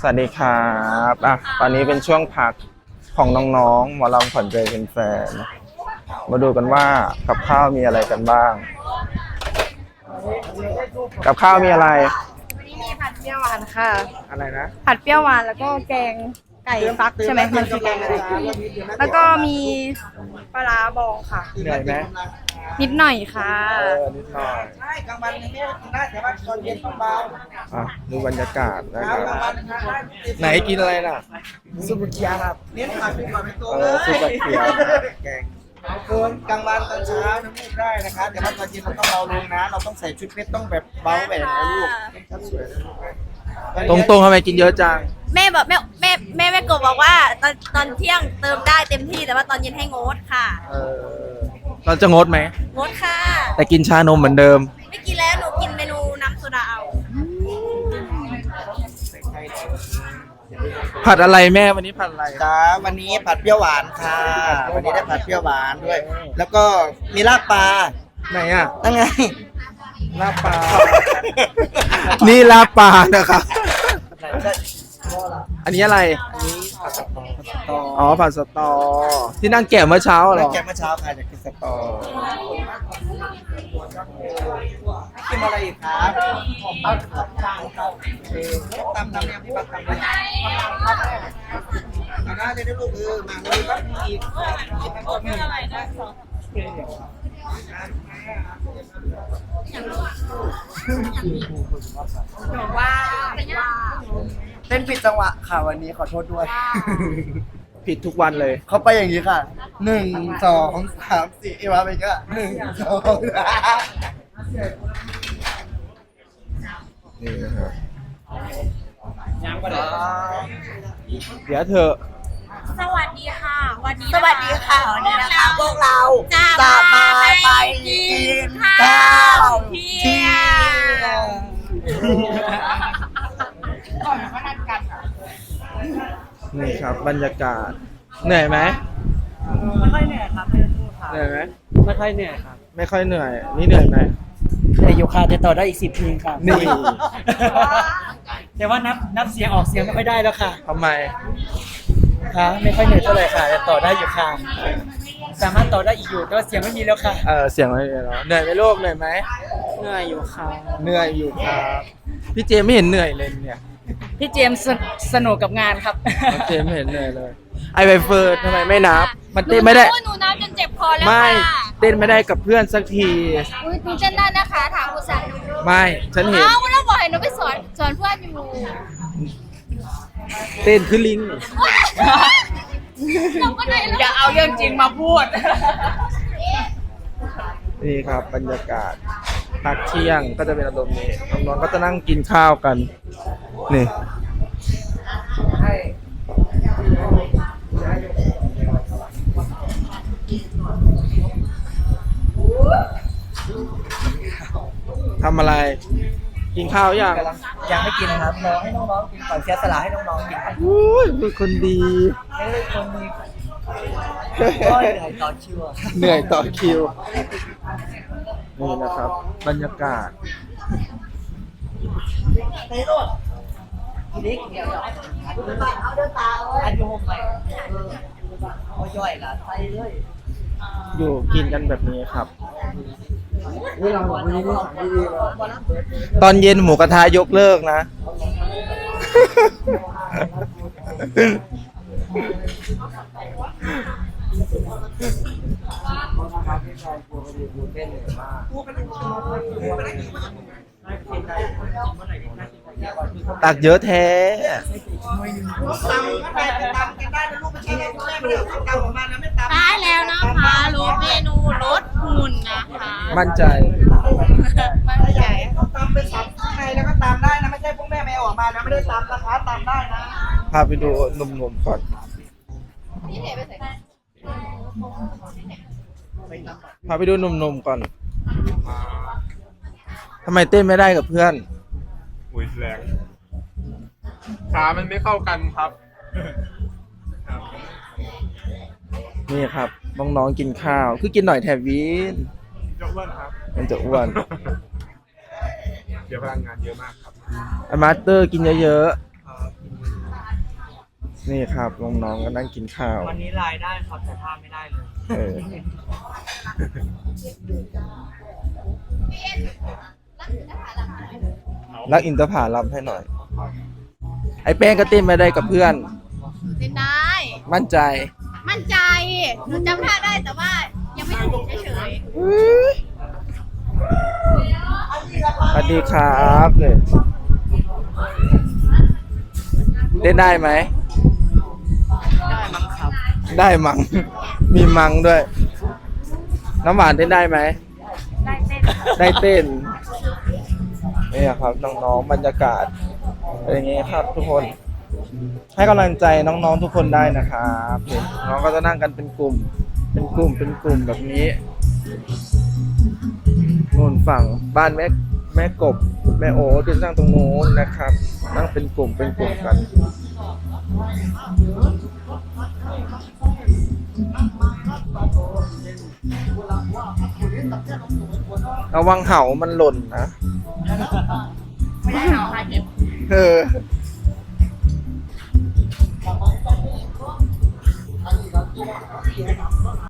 สวัสดีครับอะตอนนี้เป็นช่วงพักของน้องๆหมอลำขวัญใจเป็นแฟน มาดูกันว่ากับข้าวมีอะไรกันบ้าง กับข้าวมีอะไร วันนี้มีผัดเปรี้ยวหวานค่ะ อะไรนะ ผัดเปรี้ยวหวานแล้วก็แกงไก่ฟักใช่ไหมมันคือแกงอะไร แล้วก็มีปลาร้าบองค่ะ เหนื่อยไหมนิดหน่อยค่ะ เออนิดหน่อยใช่ กลางวันนี่ไม่ได้กินได้แต่ว่าตอนเย็นต้องเบาอะดูบรรยากาศนะคครัรับบกลางวันทานได้ไหนกินอะไรน่ะ ซุปเปอร์เกียร์ครับเน้นผักเป็นผักเป็นตัวเอเลอยซุปเปอร์เกียวแกงเกินกลางวันตอนเช้าน้ำมูกได้นะครับแต่ว่าตอนเย็นเราต้องเบาลงนะ เราต้องใส่ชุดเพชรต้องแบบเบาแบบนะลูกครับสวยนะลูกนะตรงๆทำไมกินเยอะจัง แม่บอกแม่แม่แม่แม่กบบอกว่าตอนตอนเที่ยงเติมได้เต็มที่แต่ว่าตอนเย็นให้งดค่ะ เออเราจะงดไหม งดค่ะ แต่กินชานมเหมือนเดิมไม่กิน แล้วหนูกินเมนูน้ำโซดาเอาผัดอะไรแม่วันนี้ผัดอะไร จ้าวันนี้ผัดเปรี้ยวหวานค่ะ วันนี้ได้ผัดเปรี้ยวหวานด้วย แล้วก็มีลาบปลาไหนอะตั้งไง ลาบปลา นี่ลาบปลานะครับ อันนี้อะไร อันนี้ผัดสตอผัดสตออ๋อผัดสตอ ที่นั่งแกะเมื่อเช้าเหรแล้วอแกเมื่อเช้าค่ะจากกินสตอ กินอะไรอีกครับเอาเออตำตำนี่ยพี่บักตำเลยเอาหน้าจะได้ลูกเออมาเลยก็มีอีกมีอะไรนะเต้นผิดจังหวะค่ะวันนี้ขอโทษด้วย ผิดทุกวันเลย เขาไปอย่างนี้ค่ะหนึ่งสองสามสี่เอวาไปก็หนึ่งสอง นี่นะครับเดี๋ยวเธอะ สวัสดีค่ะ วันนี้สวัสดีค่ะวันนี้นะคะพวกเราจะจะมามาไปไปกิกินนข้าข้าววเที่เที่ยยวงนี่ครับ บรรยากาศ เหนื่อยไหมไม่ค่อยเหนื่อยครับไม่พูดครับเหนื่อยไหมไม่ค่อยเหนื่อยครับ ไม่ค่อยเหนื่อย นี่เหนื่อยไหม แต่อยู่ค่ะจะต่อได้อีกสิบเพลงครับนี่ แต่ว่านับนับเสียงออกเสียงไม่ค่อยได้แล้วค่ะทำไม ค่ะไม่ค่อยเหนื่อยเท่าไหร่ค่ะแต่ต่อได้อยู่ค่ะ สามารถต่อได้อีกอยู่แต่ว่าเสียงไม่มีแล้วค่ะ เออเสียงไม่มีแล้วเหนื่อยไหมลูกเหนื่อยไหมเหนื่อยอยู่ค่ะ เหนื่อยอยู่ครับพี่เจมไม่เห็นเหนื่อยเลยเนี่ยพี่เจมส์สสนุกกับงานครับน้องเจมไม่เห็นเหนื่อยเลย ไอใบเฟิร์นทำไมไม่นับ มันเต้นไม่ได้ หนูน้ำจนเจ็บคอแล้วไม่ ค่ะ เต้นไม่ได้กับเพื่อนสักที อุ๊ยหนูเต้นได้นะคะ ถามผู้ชายหนูไม่ ฉันเห็น อ้าวแล้วบอกให้หนูไปสอนสอนเพื่อนอยู่เต้นคือลิง เราก็ได้อย่าเอาเรื่องจริงมาพูด นี่ครับบรรยากาศพักเที่ยงก็จะเป็นอารมณ์นี้น้องๆก็จะนั่งกินข้าวกัน นี่ ทำอะไร กินข้าวยังกำลังยังไม่กินครับรอให้น้องๆกินก่อนเสียสละให้น้องๆกินก่อนอุ้ยเป็นคนดี ไม่ได้คนมีก็เหนื่อยต่อคิวอะเหนื่อยต่อคิว นี่นะครับ บรรยากาศ ไปโลดทีนี้เดียวเอาเดินตาเอาอันโยมไปเออเอาย่อยละไปเลย อยู่กินกันแบบนี้ครับ นี่เราวันนี้สั่งดีๆเลยตอนเย็นหมูกระทะยกเลิกนะตักเยอะแท้ตำก็ได้ตำกันได้นะลูกไม่ใช่ไงคุณแม่ไม่ได้เอาตำออกมานะไม่ตำ ได้แล้วนะคะรู้เมนูรสหุ่นนะคะ มั่นใจ มั่นใจต้องตำเป็นสับข้างในแล้วก็ตำได้นะไม่ใช่พวกแม่ไม่เอาออกมานะไม่ได้ตำนะคะตำได้นะพาไปดูหนุ่มๆก่อนพาไปดูหนุ่มๆก่อนทำไมเต้นไม่ได้กับเพื่อนอุ้ยแรงขามันไม่เข้ากันครับนี่ครับน้องๆกินข้าว คือกินหน่อยแทบวิน ยกเลิกครับ มันจะอ้วนเดี๋ยวพลังงานเยอะมากครับไอมาสเตอร์กินเยอะครับนี่ครับน้องๆก็นั่งกินข้าว วันนี้รายได้ครับแต่ท่าไม่ได้เลย เออ รักอินทผลัมให้หน่อย ไอ้แป้งก็เต้นไม่ได้กับเพื่อน เล่นได้ มั่นใจ มั่นใจ หนูจำท่าได้แต่ว่ายังไม่ถูกเฉย สวัส ดีครับเนี่ยเต้นได้ไหม ได้มั้งครับ ได้มังมีมังด้วย น้ำหวานเต้นได้ไหม ได้เต้น ได้เต้น นี่ครับน้องๆบรรยากาศเป็นอย่างนี้ครับทุกคน ให้กำลังใจน้องๆทุกคนได้นะครับนี่น้องก็จะนั่งกันเป็นกลุ่ม เป็นกลุ่ม เป็นกลุ่มแบบนี้นู่นฝั่งบ้านแม่ แม่กบแม่โอที่นั่งตรงนู้นนะครับ นั่งเป็นกลุ่มเป็นกลุ่มกันระวังเห่ามันหล่นนะ ไม่ได้เหรอคะเก็บเออ